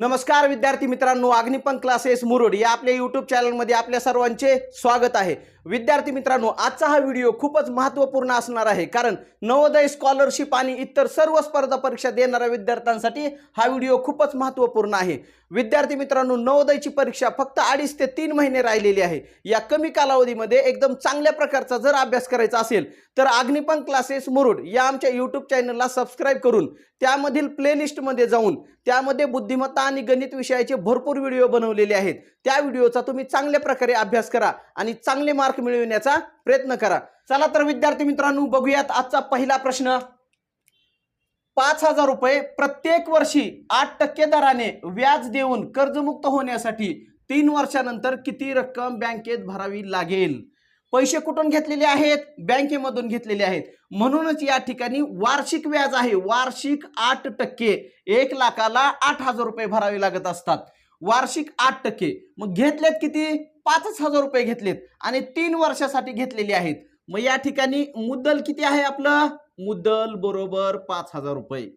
नमस्कार विद्यार्थी मित्रांनो अग्निपंख क्लासेस मुरुड या आपल्या यूट्यूब चॅनलमध्ये आपल्या सर्वांचे स्वागत आहे. विद्यार्थी मित्रांनो आजचा हा व्हिडिओ खूपच महत्त्वपूर्ण असणार आहे कारण नवोदय स्कॉलरशिप आणि इतर सर्व स्पर्धा परीक्षा देणाऱ्या विद्यार्थ्यांसाठी हा व्हिडिओ खूपच महत्त्वपूर्ण आहे. विद्यार्थी मित्रांनो नवोदयची परीक्षा फक्त अडीच ते तीन महिने राहिलेली आहे. या कमी कालावधीमध्ये एकदम चांगल्या प्रकारचा जर अभ्यास करायचा असेल तर अग्निपंख क्लासेस मुरुड या आमच्या यूट्यूब चॅनलला सबस्क्राईब करून त्यामधील प्लेलिस्टमध्ये जाऊन त्यामध्ये बुद्धिमत्ता आणि गणित विषयाचे भरपूर व्हिडिओ बनवलेले आहेत. त्या व्हिडिओचा तुम्ही चांगल्या प्रकारे अभ्यास करा आणि चांगले मार्क मिळविण्याचा प्रयत्न करा. चला तर विद्यार्थी मित्रांनो बघूयात आजचा पहिला प्रश्न. पाच हजार रुपये प्रत्येक वर्षी आठ टक्के दराने व्याज देऊन कर्जमुक्त होण्यासाठी तीन वर्षानंतर किती रक्कम बँकेत भरावी लागेल? पैसे कुठून घेतलेले आहेत? बँकेमधून घेतलेले आहेत. म्हणूनच या ठिकाणी वार्षिक व्याज आहे. वार्षिक आठ टक्के. एक लाखाला आठ हजार रुपये भरावे लागत असतात. वार्षिक आठ टक्के. मग घेतलेत किती? पाचच हजार रुपये घेतलेत. आणि तीन वर्षासाठी घेतलेले आहेत. मग या ठिकाणी मुद्दल किती आहे आपलं? मुद्दल बरोबर पाच हजार रुपये.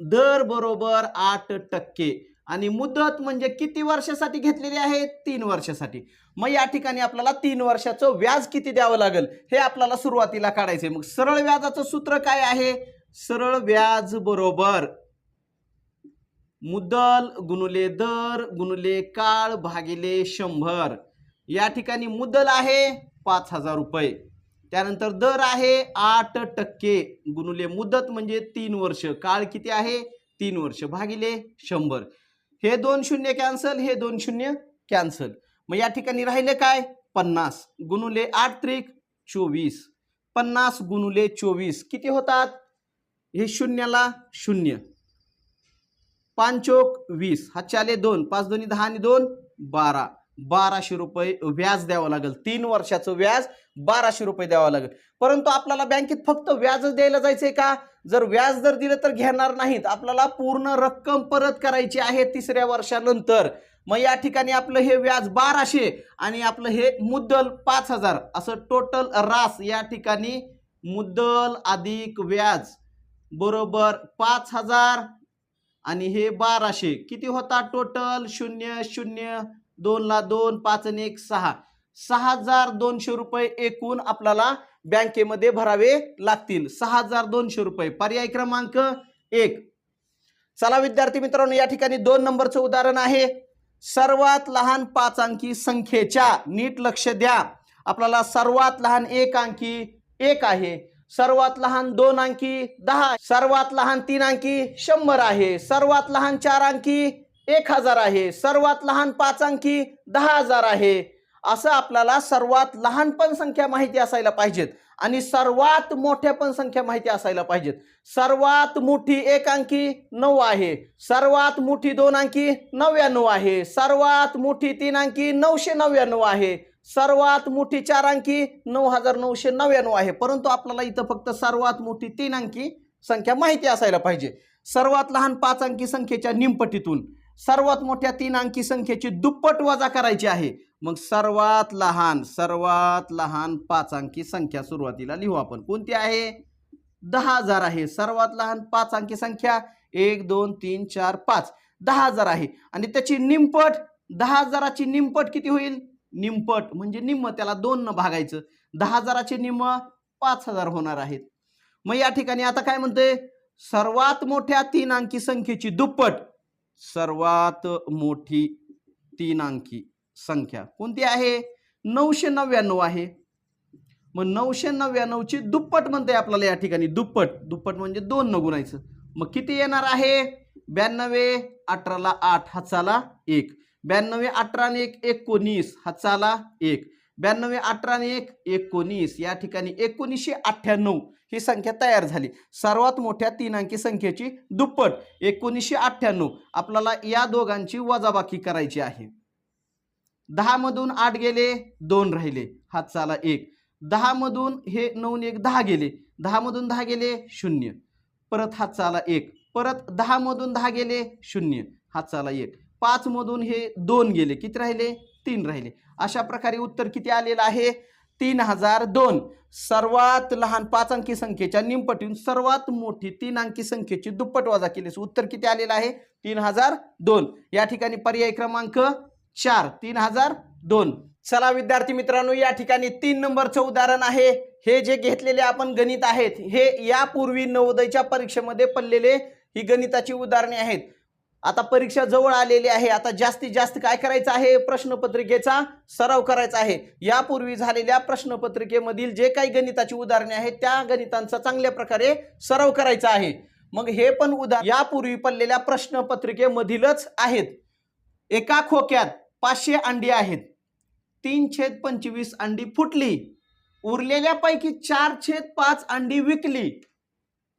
दर बरोबर आठ टक्के. आणि मुदत म्हणजे किती वर्षासाठी घेतलेली आहे? तीन वर्षासाठी. मग या ठिकाणी आपल्याला तीन वर्षाचं व्याज किती द्यावं लागेल? हे आपल्याला सुरुवातीला काढायचंय. मग सरळ व्याजाचं सूत्र काय आहे? सरळ व्याज बरोबर मुद्दल गुणुले दर गुणुले काळ भागिले शंभर. या ठिकाणी मुद्दल आहे पाच हजार रुपये. त्यानंतर दर आहे आठ टक्के गुणुले मुदत म्हणजे तीन वर्ष. काळ किती आहे? तीन वर्ष भागिले शंभर. हे दोन शून्य कॅन्सल हे दोन शून्य कॅन्सल. मग या ठिकाणी राहिले काय? पन्नास गुणुले आठ त्रिक चोवीस. पन्नास गुणुले चोवीस. किती होतात? हे शून्याला शून्य. पांचोक वीस. हा चाले दोन. पाच दोन्ही दहा आणि दोन बारा. बाराशे रुपये व्याज द्यावं लागेल. तीन वर्षाचं व्याज बाराशे रुपये द्यावं लागेल. परंतु आपल्याला बँकेत फक्त व्याजच द्यायला जायचंय का? जर व्याज जर दिलं तर घेणार नाहीत. आपल्याला पूर्ण रक्कम परत करायची आहे तिसऱ्या वर्षानंतर. मग या ठिकाणी आपलं हे व्याज बाराशे आणि आपलं हे मुद्दल पाच हजार. असं टोटल रास या ठिकाणी मुद्दल अधिक व्याज बरोबर पाच हजार आणि हे बाराशे. किती होता? टोटल शून्य शून्य दोनला दोन पाच आणि एक सहा. सहा हजार दोनशे रुपये एकूण आपल्याला बँकेमध्ये भरावे लागतील. सहा हजार दोनशे रुपये. पर्याय क्रमांक एक. चला विद्यार्थी मित्रांनो या ठिकाणी दोन नंबरचं उदाहरण आहे. सर्वात लहान पाच अंकी संख्येच्या नीट लक्ष द्या. आपल्याला सर्वात लहान एक अंकी एक आहे. सर्वात लहान दोन अंकी दहा सर्वात लहान तीन अंकी शंभर आहे. सर्वात लहान चार अंकी एक हजार आहे. सर्वात लहान पाच अंकी दहा हजार आहे. असं आपल्याला सर्वात लहान पण संख्या माहिती असायला पाहिजेत आणि सर्वात मोठ्या पण संख्या माहिती असायला पाहिजेत. सर्वात मोठी एक अंकी नऊ आहे. सर्वात मोठी दोन अंकी नव्याण्णव आहे. सर्वात मोठी तीन अंकी नऊशे नव्याण्णव आहे. सर्वात मोठी चार अंकी नऊ हजार नऊशे नव्याण्णव आहे. परंतु आपल्याला इथं फक्त सर्वात मोठी तीन अंकी संख्या माहिती असायला पाहिजे. सर्वात लहान पाच अंकी संख्येच्या निमपटीतून सर्वात मोठ्या तीन अंकी संख्येची दुप्पट वजा करायची आहे. मग सर्वात लहान सर्वात लहान पाच अंकी संख्या सुरुवातीला लिहू आपण. कोणती आहे? दहा हजार आहे. सर्वात लहान पाच अंकी संख्या. एक दोन तीन चार पाच. दहा हजार आहे. आणि त्याची निमपट दहा हजाराची निमपट किती होईल? निमपट म्हणजे निम्म त्याला दोन न भागायचं. दहा हजाराचे निम्म पाच हजार होणार आहेत. मग या ठिकाणी आता काय म्हणते सर्वात मोठ्या तीन अंकी संख्येची दुप्पट. सर्वात मोठी तीन अंकी संख्या कोणती आहे? नऊशे नव्याण्णव आहे. मग नऊशे नव्याण्णवची दुप्पट म्हणते आपल्याला या ठिकाणी. दुप्पट. दुप्पट म्हणजे दोन न गुणायचं. मग किती येणार आहे? ब्याण्णवे अठराला आठ हाचाला एक. ब्याण्णवे अठरा आणि एक एकोणीस हाचाला एक. ब्याण्णवे अठरा आणि एक एकोणीस. या ठिकाणी एकोणीसशे अठ्ठ्याण्णव ही संख्या तयार झाली. सर्वात मोठ्या तीन अंकी संख्येची दुप्पट एकोणीसशे अठ्ठ्याण्णव. आपल्याला या दोघांची वजाबाकी करायची आहे. दहामधून आठ गेले दोन राहिले. हातचाला एक. दहामधून हे नऊन एक दहा गेले. दहामधून दहा गेले शून्य. परत हातचाला एक. परत दहामधून दहा गेले शून्य. हातचाला एक. पाचमधून हे दोन गेले. किती राहिले? तीन राहिले. अशा प्रकारे उत्तर किती आलेलं आहे? तीन हजार दोन. सर्वात लहान पाच अंकी संख्येच्या निमपटीहून सर्वात मोठी तीन अंकी संख्येची दुप्पट वजा केलीस. उत्तर किती आलेलं आहे? तीन हजार दोन. या ठिकाणी पर्याय क्रमांक चार. तीन हजार दोन. चला विद्यार्थी मित्रांनो या ठिकाणी तीन नंबरचं उदाहरण आहे. हे जे घेतलेले आपण गणित आहेत हे यापूर्वी नवोदयच्या परीक्षेमध्ये पडलेले ही गणिताची उदाहरणे आहेत. आता परीक्षा जवळ आलेली आहे. आता जास्तीत जास्त काय करायचं आहे? प्रश्नपत्रिकेचा सराव करायचा आहे. यापूर्वी झालेल्या प्रश्नपत्रिकेमधील जे काही गणिताची उदाहरणे आहेत त्या गणितांचा चांगल्या प्रकारे सराव करायचा आहे. मग हे पण उदाहरण यापूर्वी पडलेल्या प्रश्नपत्रिकेमधीलच आहेत. एका खोक्यात पाचशे अंडी आहेत. तीन छेद पंचवीस अंडी फुटली. उरलेल्यापैकी चार छेद पाच अंडी विकली.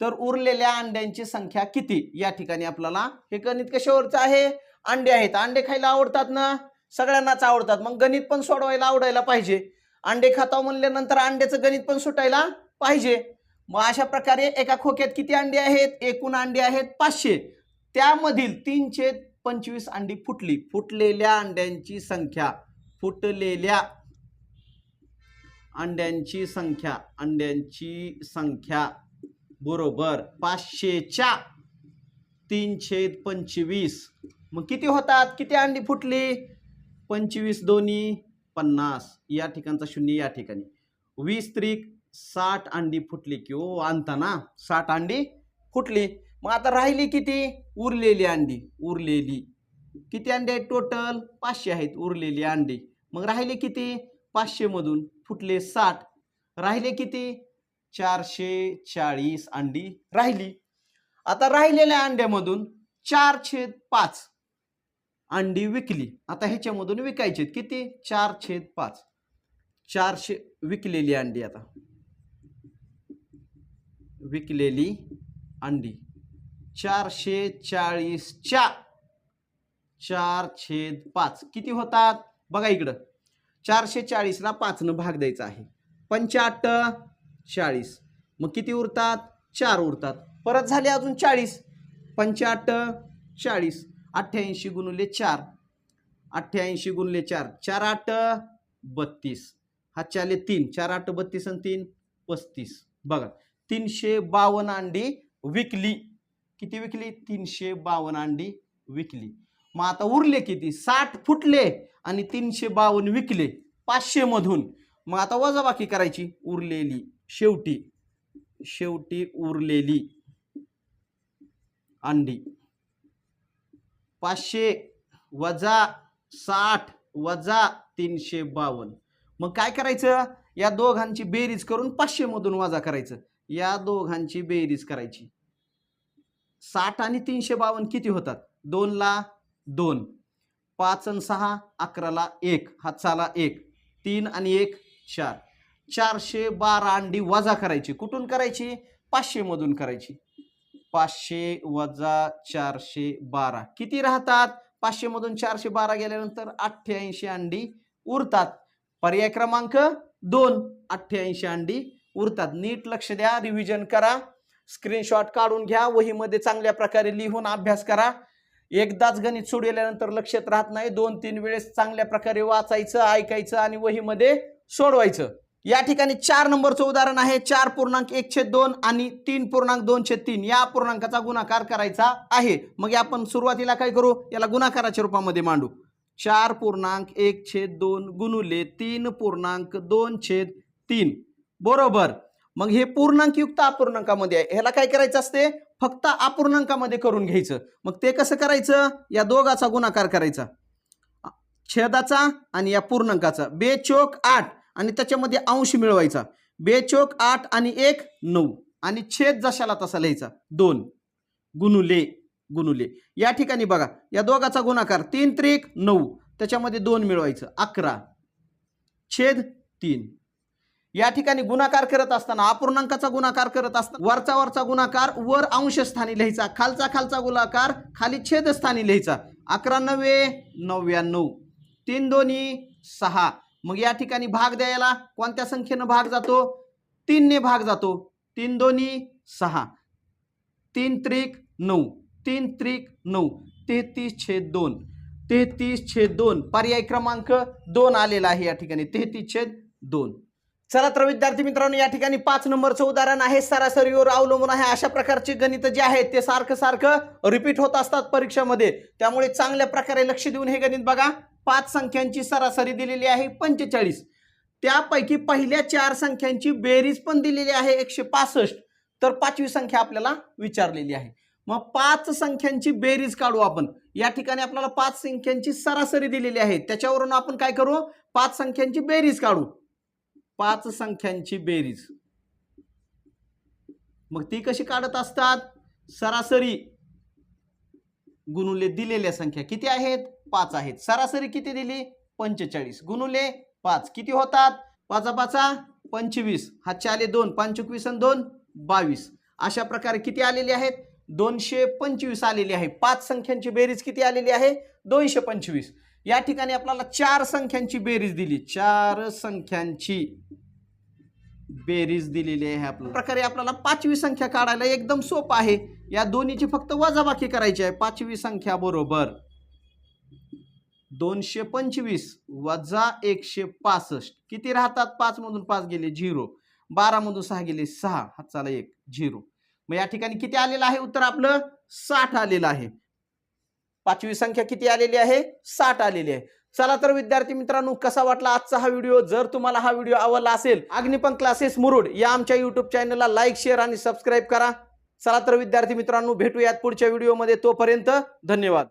तर उरलेल्या अंड्यांची संख्या किती? या ठिकाणी आपल्याला हे गणित कशावरचं आहे? अंडे आहेत. अंडे खायला आवडतात ना? सगळ्यांनाच आवडतात. मग गणित पण सोडवायला आवडायला पाहिजे. अंडे खाता म्हणल्यानंतर अंड्याचं गणित पण सुटायला पाहिजे. मग अशा प्रकारे एका खोक्यात किती अंडी आहेत? एकूण अंडी आहेत पाचशे. त्यामधील तीनशे पंचवीस अंडी फुटली. फुटलेल्या अंड्यांची संख्या. फुटलेल्या अंड्यांची संख्या. अंड्यांची संख्या. बरोबर. पाचशेच्या तीनशे पंचवीस. मग किती होतात? किती अंडी फुटली? पंचवीस दोन्ही पन्नास. या ठिकाणचा शून्य या ठिकाणी. वीस त्रिक साठ अंडी फुटली की ओ आणताना साठ अंडी फुटली. मग आता राहिली किती? उरलेली अंडी. उरलेली. किती अंडी आहेत टोटल पाचशे आहेत उरलेली अंडी. मग राहिले किती? पाचशेमधून फुटले साठ. राहिले किती? चारशे चाळीस अंडी राहिली. आता राहिलेल्या अंड्यामधून चार छेद पाच अंडी विकली. आता ह्याच्यामधून विकायचे किती? चार छेद पाच चारशे विकलेली अंडी आता. विकलेली अंडी. चारशे चाळीसच्या चार छेद पाच किती होतात? बघा इकडं. चारशे चाळीसला पाचनं भाग द्यायचा आहे. पंचाहत्तर चाळीस. मग किती उरतात? चार उरतात. परत झाले अजून चाळीस. पंचाहत्त चाळीस. अठ्ठ्याऐंशी गुणले चार. अठ्ठ्याऐंशी गुणले चार. चार आठ बत्तीस. हा चाले तीन. चार आठ बत्तीस आणि तीन पस्तीस. बघा तीनशे बावन्न अंडी विकली. किती विकली? तीनशे बावन्न अंडी विकली. मग आता उरले किती? साठ फुटले आणि तीनशे बावन्न विकले पाचशे मधून. मग आता वजाबाकी करायची. उरलेली. शेवटी शेवटी उरलेली अंडी. पाचशे वजा साठ वजा तीनशे बावन्न. मग काय करायचं? या दोघांची बेरीज करून पाचशे मधून वजा करायचं. या दोघांची बेरीज करायची. साठ आणि तीनशे बावन्न किती होतात? दोनला दोन. पाच आणि सहा अकराला एक. हातसाला एक. तीन आणि एक चार. चारशे बारा अंडी वजा करायची. कुठून करायची? पाचशे मधून करायची. पाचशे वजा चारशे बारा. किती राहतात? पाचशे मधून चारशे बारा गेल्यानंतर अठ्ठ्याऐंशी अंडी उरतात. पर्याय क्रमांक दोन. अठ्ठ्याऐंशी अंडी उरतात. नीट लक्ष द्या. रिव्हिजन करा. स्क्रीनशॉट काढून घ्या. वहीमध्ये चांगल्या प्रकारे लिहून अभ्यास करा. एकदाच गणित सोडवल्यानंतर लक्षात राहत नाही. दोन तीन वेळेस चांगल्या प्रकारे वाचायचं ऐकायचं आणि वहीमध्ये सोडवायचं. या ठिकाणी चार नंबरचं उदाहरण आहे. चार पूर्णांक एकशे दोन आणि तीन पूर्णांक दोनशे तीन. या पूर्णांकाचा गुणाकार करायचा आहे. मग आपण सुरुवातीला काय करू? याला गुणाकाराच्या रूपामध्ये मांडू. चार पूर्णांक एक छेद दोन गुणुले तीन पूर्णांक दोन छेद तीन. बरोबर. मग हे पूर्णांकयुक्त अपूर्णांकामध्ये आहे. ह्याला काय करायचं असते? फक्त अपूर्णांकामध्ये करून घ्यायचं. मग ते कसं करायचं? या दोघाचा गुणाकार करायचा. छेदाचा आणि या पूर्णांकाचा. बेचोक आठ. आणि त्याच्यामध्ये अंश मिळवायचा. बेचोक आठ आणि एक नऊ. आणि छेद जशाला तसा लिहायचा. दोन. गुणुले गुणुले. या ठिकाणी बघा या दोघाचा गुणाकार तीन त्रिक नऊ. त्याच्यामध्ये दोन मिळवायचं. अकरा. छेद तीन. या ठिकाणी गुणाकार करत असताना अपूर्णांकाचा गुणाकार करत असताना वरचा वरचा गुणाकार वर अंशस्थानी लिहायचा. खालचा खालचा गुणाकार खाली छेदस्थानी लिहायचा. अकरा नव्वे नव्याण्णव तीन दोन्ही सहा. मग या ठिकाणी भाग द्यायला कोणत्या संख्येनं भाग जातो? तीनने भाग जातो. तीन दोन्ही सहा. तीन त्रिक नऊ. तीन त्रिक नऊ. तेहतीस छेद दोन. तेहतीस छेद दोन. पर्याय क्रमांक दोन आलेला आहे या ठिकाणी. तेहतीस छेद दोन. चला तर विद्यार्थी मित्रांनो या ठिकाणी पाच नंबरचं उदाहरण आहे. सरासरीवर अवलंबून आहे. अशा प्रकारचे गणित जे आहेत ते सारखं सारखं रिपीट होत असतात परीक्षामध्ये. त्यामुळे चांगल्या प्रकारे लक्ष देऊन हे गणित बघा. पाच संख्यांची सरासरी दिलेली आहे पंचेचाळीस. त्यापैकी पहिल्या चार संख्यांची बेरीज पण दिलेली आहे एकशे पासष्ट. तर पाचवी संख्या आपल्याला विचारलेली आहे. मग पाच संख्यांची बेरीज काढू आपण. या ठिकाणी आपल्याला पाच संख्यांची सरासरी दिलेली आहे. त्याच्यावरून आपण काय करू? पाच संख्यांची बेरीज काढू. पाच संख्यांची बेरीज. मग ती कशी काढत असतात? सरासरी गुणुले दिलेल्या संख्या किती आहेत? पाच आहेत. सरासरी किती दिली? पंचेचाळीस. गुणुले पाच. किती होतात? पाचा पाचा पंचवीस. हातचे आले दोन. पंचवीस आणि दोन बावीस. अशा प्रकारे किती आलेले आहेत? दोनशे पंचवीस आलेली आहे. पाच संख्यांची बेरीज किती आलेली आहे? दोनशे पंचवीस. या ठिकाणी आपल्याला चार संख्यांची बेरीज दिली. चार संख्यांची बेरीज दिलेली आहे आपल्याला. प्रकारे आपल्याला पाचवी संख्या काढायला एकदम सोपं आहे. या दोन्हीची फक्त वजाबाकी करायची आहे. पाचवी संख्या बरोबर. दोनशे पंचवीस वजा एकशे पासष्ट. किती राहतात? पाच मधून पाच गेले झिरो. बारा मधून सहा गेले सहा. हाताला एक झिरो. मग या ठिकाणी किती आलेलं आहे? उत्तर आपलं साठ आलेलं आहे. पाचवी संख्या किती आलेली आहे? साठ आलेली आहे. चला तर विद्यार्थी मित्रांनो कसा वाटला आजचा हा व्हिडिओ? जर तुम्हाला हा व्हिडिओ आवडला असेल अग्निपंख क्लासेस मुरुड या आमच्या युट्यूब चॅनलला लाईक शेअर आणि सबस्क्राईब करा. चला तर विद्यार्थी मित्रांनो भेटूयात पुढच्या व्हिडिओमध्ये तोपर्यंत धन्यवाद.